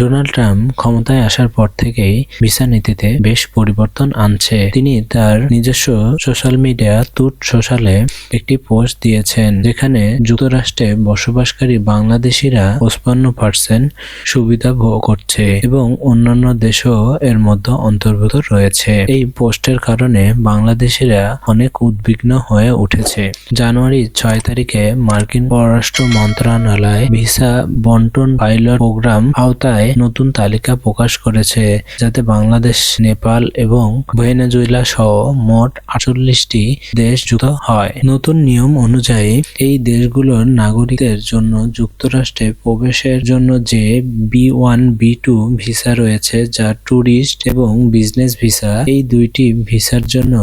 Donald Trump ক্ষমতায় আসার পর থেকেই ভিসা নীতিতে বেশ পরিবর্তন আনছে। তিনি তার নিজস্ব সোশ্যাল মিডিয়া তুট সোশ্যালে একটি পোস্ট দিয়েছেন, যেখানে যুক্তরাষ্ট্রে বসবাসকারী বাংলাদেশিরা পঁচপান্ন পার্সেন্ট সুবিধা ভোগ করছে এবং অন্যান্য দেশও এর মধ্যে অন্তর্ভুক্ত রয়েছে। এই পোস্টের কারণে বাংলাদেশিরা অনেক উদ্বিগ্ন হয়ে উঠেছে। জানুয়ারি ছয় তারিখে মার্কিন পররাষ্ট্র মন্ত্রণালয় ভিসা বন্টন পাইলট প্রোগ্রাম আওতায় নতুন তালিকা প্রকাশ করেছে, যাতে বাংলাদেশ, নেপাল এবং ভেনেজুয়েলা সহ মোট আটচল্লিশটি দেশ যুক্ত হয়। নতুন নিয়ম অনুযায়ী, এই দেশগুলোর নাগরিকদের জন্য যুক্তরাষ্ট্রে প্রবেশের জন্য যে B one, B two visa রয়েছে, যা ট্যুরিস্ট এবং বিজনেস ভিসা, এই দুইটি ভিসার জন্য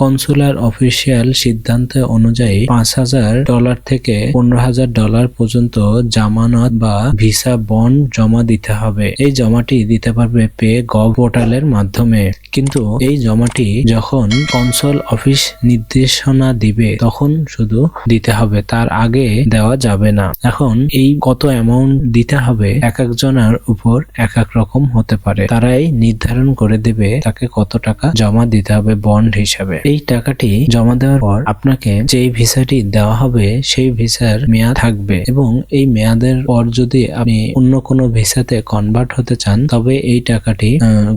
কনসুলার অফিসিয়াল সিদ্ধান্ত অনুযায়ী পাঁচ হাজার ডলার থেকে পনেরো হাজার ডলার পর্যন্ত জামানত বা ভিসা বন্ড জমা দিতে হবে। এই জমাটি দিতে পারবে পে গভ পোর্টালের মাধ্যমে। কিন্তু এই জমাটি যখন কনসল অফিস নির্দেশনা দিবে, তখন শুধু দিতে হবে, তার আগে দেওয়া যাবে না। এখন এই কত অ্যামাউন্ট দিতে হবে, এক একজনের উপর এক এক রকম হতে পারে। তারাই নির্ধারণ করে দেবে তাকে কত টাকা জমা দিতে হবে বন্ড হিসাবে। এই টাকাটি জমা দেওয়ার পর আপনাকে যেই ভিসাটি দেওয়া হবে, সেই ভিসার মেয়াদ থাকবে। এবং এই মেয়াদের পর যদি আপনি অন্য কোনো ভিসাতে কনভার্ট হতে চান, তবে এই টাকাটি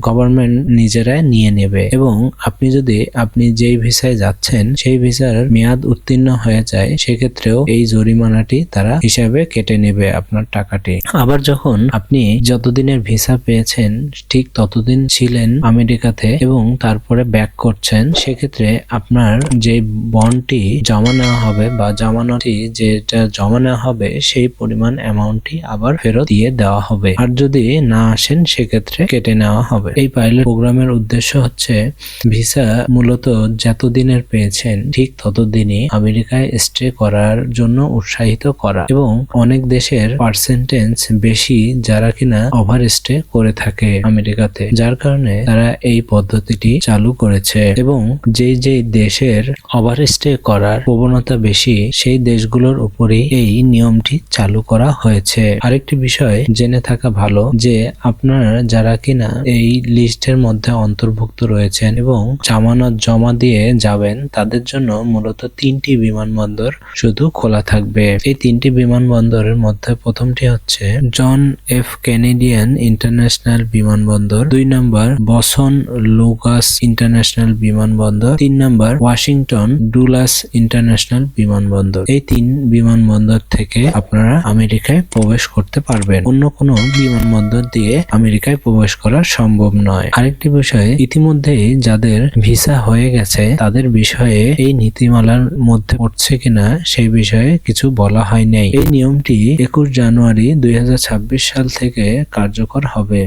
গভর্নমেন্ট নিজেরাই নিয়ে নেবে। এবং আপনি যদি, আপনি যেই ভিসায় যাচ্ছেন, সেই ভিসার মেয়াদ উত্তীর্ণ হয়ে যায়, সেক্ষেত্রেও এই জরিমানাটি তারা হিসাবে কেটে নেবে আপনার টাকাটি। আবার যখন আপনি যতদিনের ভিসা পেয়েছেন, ঠিক ততদিন ছিলেন আমেরিকাতে এবং তারপরে ব্যাক করছেন, সেক্ষেত্রে আপনার যে বন্ডটি জমা নেওয়া হবে বা জামানটি যেটা জমা নেওয়া হবে, সেই পরিমাণ অ্যামাউন্টটি আবার ফেরত দিয়ে দেওয়া হবে। আর যদি না আসেন, সেক্ষেত্রে কেটে নেওয়া হবে। এই পাইলট প্রোগ্রামের উদ্দেশ্য হচ্ছে ভিসা মূলত যতদিনের পেয়েছেন, ঠিক ততদিনই আমেরিকায় স্টে করার জন্য উৎসাহিত করা এবং অনেক দেশের পার্সেন্টেজ বেশি যারা কিনা ওভার স্টে করে থাকে আমেরিকাতে, যার কারণে তারা এই পদ্ধতিটি চালু করেছে এবং যে যে দেশের ওভার স্টে করার প্রবণতা বেশি, সেই দেশগুলোর উপরেই এই নিয়মটি চালু করা হয়েছে। আরেকটি বিষয় জেনে থাকা ভালো যে আপনারা যারা কিনা এই লিস্টের মধ্যে অন্তর্ভুক্ত রয়েছেন এবং জামানত জমা দিয়ে যাবেন, তাদের জন্য মূলত তিনটি বিমানবন্দর শুধু খোলা থাকবে। এই তিনটি বিমানবন্দরের মধ্যে প্রথমটি হচ্ছে জন এফ কেনেডিয়ান ইন্টারন্যাশনাল বিমানবন্দর, দুই নম্বর বসন লুকাস ইন্টারন্যাশনাল বিমানবন্দর, তিন নম্বর ওয়াশিংটন ডুলাস ইন্টারন্যাশনাল বিমানবন্দর। এই তিন বিমানবন্দর থেকে আপনারা আমেরিকায় প্রবেশ করতে পারবেন। অন্য কোনো বিমানবন্দর দিয়ে আমেরিকায় প্রবেশ করা সম্ভব নয়। আরেকটি বিষয়ে ইতিমধ্যে যাদের ভিসা হয়ে গেছে, তাদের বিষয়ে এই নীতিমালার মধ্যে পড়ছে কিনা, সেই বিষয়ে কিছু বলা হয় নাই এই নিয়মটি একুশ জানুয়ারি দুই হাজার ছাব্বিশ সাল থেকে কার্যকর হবে।